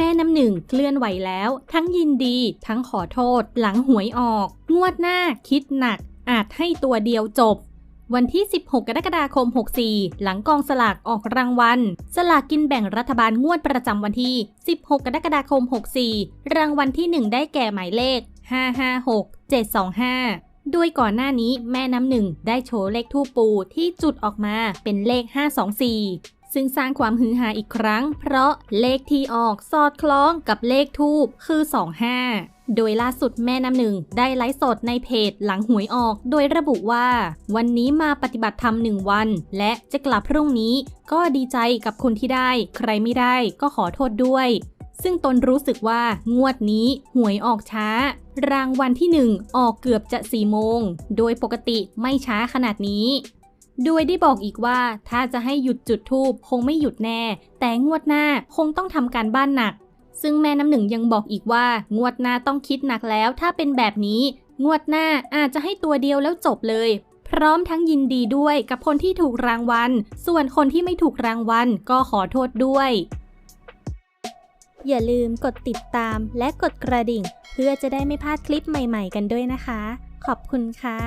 แม่น้ำหนึ่งเคลื่อนไหวแล้ว ทั้งยินดีทั้งขอโทษ หลังหวยออก งวดหน้าคิดหนัก อาจให้ตัวเดียวจบ วันที่ 16 กรกฎาคม 64 หลังกองสลากออกรางวัล สลากกินแบ่งรัฐบาลงวดประจำวันที่ 16 กรกฎาคม 64 รางวัลที่ 1 ได้แก่หมายเลข 556 725โดยก่อนหน้านี้แม่น้ำหนึ่งได้โชว์เลขทูปปูที่จุดออกมาเป็นเลข 524 ซึ่งสร้างความฮือฮาอีกครั้ง เพราะเลขที่ออกสอดคล้องกับเลขทูปคือ 25โดยล่าสุดแม่น้ำหนึ่งได้ไลฟ์สดในเพจหลังหวยออก โดยระบุว่า วันนี้มาปฏิบัติธรรมหนึ่งวัน และจะกลับพรุ่งนี้ ก็ดีใจกับคนที่ได้ ใครไม่ได้ก็ขอโทษด้วย ซึ่งตนรู้สึกว่างวดนี้หวยออกช้า รางวัลที่หนึ่งออกเกือบจะสี่โมง โดยปกติไม่ช้าขนาดนี้ โดยได้บอกอีกว่าถ้าจะให้หยุดจุดทูบคงไม่หยุดแน่ แต่งวดหน้าคงต้องทำการบ้านหนัก ซึ่งแม่น้ำหนึ่งยังบอกอีกว่า งวดหน้าต้องคิดหนักแล้วถ้าเป็นแบบนี้ งวดหน้าอาจจะให้ตัวเดียวแล้วจบเลย พร้อมทั้งยินดีด้วยกับคนที่ถูกรางวัล ส่วนคนที่ไม่ถูกรางวัลก็ขอโทษด้วย อย่าลืมกดติดตามและกดกระดิ่ง เพื่อจะได้ไม่พลาดคลิปใหม่ ๆ กันด้วยนะคะ ขอบคุณค่ะ